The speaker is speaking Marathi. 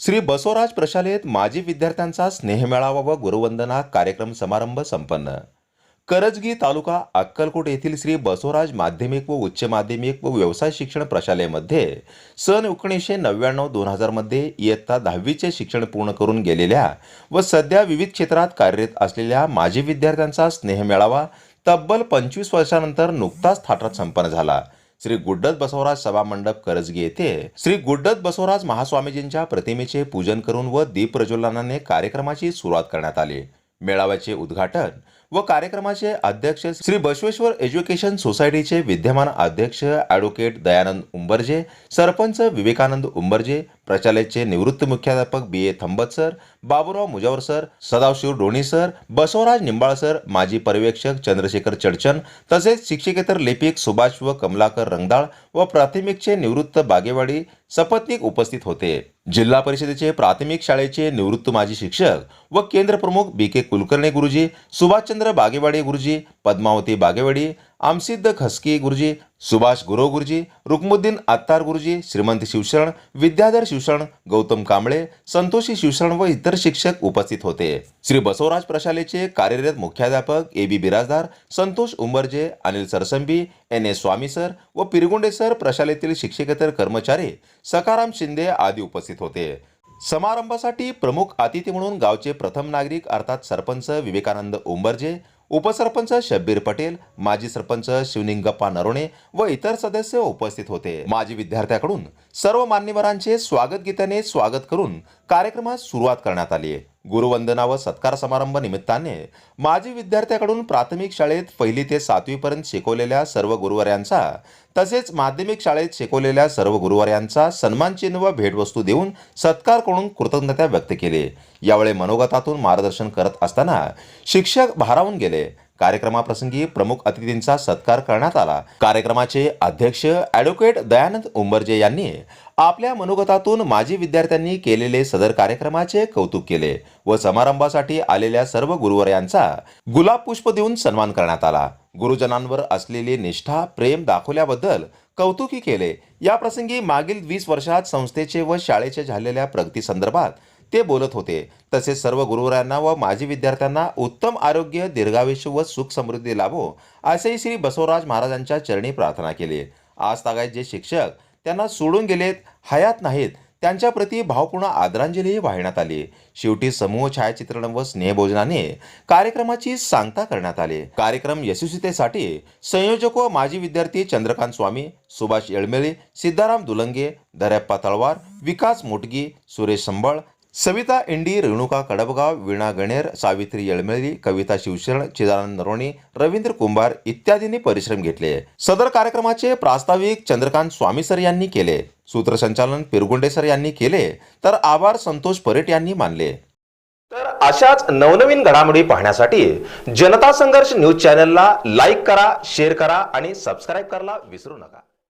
श्री बसवराज प्रशालेत माजी विद्यार्थ्यांचा स्नेहमेळावा व गुरुवंदना कार्यक्रम समारंभ संपन्न. करजगी तालुका अक्कलकोट येथील श्री बसवराज माध्यमिक व उच्च माध्यमिक व व्यवसाय शिक्षण प्रशालेमध्ये सन एकोणीसशे नव्याण्णव दोन हजारमध्ये इयत्ता दहावीचे शिक्षण पूर्ण करून गेलेल्या व सध्या विविध क्षेत्रात कार्यरत असलेल्या माजी विद्यार्थ्यांचा स्नेहमेळावा तब्बल पंचवीस वर्षानंतर नुकताच थाटात संपन्न झाला. श्री गुड्डत बसवराज सभा मंडप करजगी येथे श्री गुड्डत बसवराज महास्वामीजींच्या प्रतिमेचे पूजन करून व दीप प्रज्वलनाने कार्यक्रमाची सुरुवात करण्यात आली. मेळाव्याचे उद्घाटन व कार्यक्रमाचे अध्यक्ष श्री बसवेश्वर एज्युकेशन सोसायटीचे विद्यमान अध्यक्ष ॲडव्होकेट दयानंद उंबर्जे सरपंच विवेकानंद उंबर्जे प्रचालेचे निवृत्त मुख्याध्यापक B A Thambat sir Baburao Mujawar sir Sadashiv Doni sir Basavraj Nimbal sir माजी पर्यवेक्षक चंद्रशेखर चडचन तसेच शिक्षकेतर लिपिक सुभाष व कमलाकर रंगदाळ व प्राथमिकचे निवृत्त बागेवाडी सपत्नीक उपस्थित होते. जिल्हा परिषदेचे प्राथमिक शाळेचे निवृत्त माजी शिक्षक व केंद्र प्रमुख बी के कुलकर्णी गुरुजी सुभाषचंद्र बागेवाडे गुरुजी पद्मावती बागेवाडी आमसिद्ध खसकी गुरुजी सुभाष गुरव गुरुजी रुक्मुद्दीन आत्तार गुरुजी श्रीमंत शिवशरण विद्याधर शिवशरण गौतम कांबळे संतोषी शिवशरण व इतर शिक्षक उपस्थित होते. श्री बसवराज प्रशालेचे कार्यरत मुख्याध्यापक A B Biradar Santosh Umbarje Anil Sarsambi N A Swami sir व पिरगुंडे सर प्रशालेतील शिक्षकेतर कर्मचारी सकाराम शिंदे आदी उपस्थित होते. समारंभासाठी प्रमुख अतिथी म्हणून गावचे प्रथम नागरिक अर्थात सरपंच विवेकानंद उंबरजे उपसरपंच शब्बीर पटेल माजी सरपंच शिवलिंगप्पा नरोणे व इतर सदस्य उपस्थित होते. माजी विद्यार्थ्याकडून सर्व मान्यवरांचे स्वागत गीताने स्वागत करून कार्यक्रमास सुरुवात करण्यात आली गुरुवंदना व सत्कार समारंभ निमित्ताने माजी विद्यार्थ्याकडून प्राथमिक शाळेत पहिली ते सातवीपर्यंत शिकवलेल्या सर्व गुरुवार्यांचा तसेच माध्यमिक शाळेत शिकवलेल्या सर्व गुरुवार्यांचा सन्मानचिन्ह व भेटवस्तू देऊन सत्कार करून कृतज्ञता व्यक्त केली. यावेळी मनोगतातून मार्गदर्शन करत असताना शिक्षक भारावून गेले. कार्यक्रमाप्रसंगी प्रमुख अतिथींचा सत्कार करण्यात आला. कार्यक्रमाचे अध्यक्ष ॲडव्होकेट दयानंद उंबरजे यांनी आपल्या मनोगतातून माजी विद्यार्थ्यांनी केलेले सदर कार्यक्रमाचे कौतुक केले व समारंभासाठी आलेल्या सर्व गुरुवर यांचा गुलाब पुष्प देऊन सन्मान करण्यात आला. गुरुजनांवर असलेली निष्ठा प्रेम दाखवल्याबद्दल कौतुकी केले. या प्रसंगी मागील वीस वर्षात संस्थेचे व शाळेचे झालेल्या प्रगतीसंदर्भात ते बोलत होते. तसेच सर्व गुरुवरांना व माजी विद्यार्थ्यांना उत्तम आरोग्य दीर्घायुष्य व सुख समृद्धी लाभो असेही श्री बसवराज महाराजांच्या चरणी प्रार्थना केली. आज तागायत जे शिक्षक त्यांना सोडून गेलेत हयात नाहीत त्यांच्याप्रती भावपूर्ण आदरांजलीही वाहण्यात आली. शेवटी समूह छायाचित्रण व स्नेहभोजनाने कार्यक्रमाची सांगता करण्यात आली. कार्यक्रम यशस्वीतेसाठी संयोजक व माजी विद्यार्थी चंद्रकांत स्वामी सुभाष येळमेळे सिद्धाराम दुलंगे दर्याप्पा तळवार विकास मोटगी सुरेश संबळ सविता इंडी रेणुका कडबगाव वीणा गणेर सावित्री येळमेळी कविता शिवशरण चिदानंद नरोणी रवींद्र कुंभार इत्यादींनी परिश्रम घेतले. सदर कार्यक्रमाचे प्रास्ताविक चंद्रकांत स्वामी सर यांनी केले. सूत्रसंचालन पिरगुंडे सर यांनी केले. तर आभार संतोष परेट यांनी मानले. तर अशाच नवनवीन घडामोडी पाहण्यासाठी जनता संघर्ष न्यूज चॅनलला लाईक करा शेअर करा आणि सबस्क्राईब करायला विसरू नका.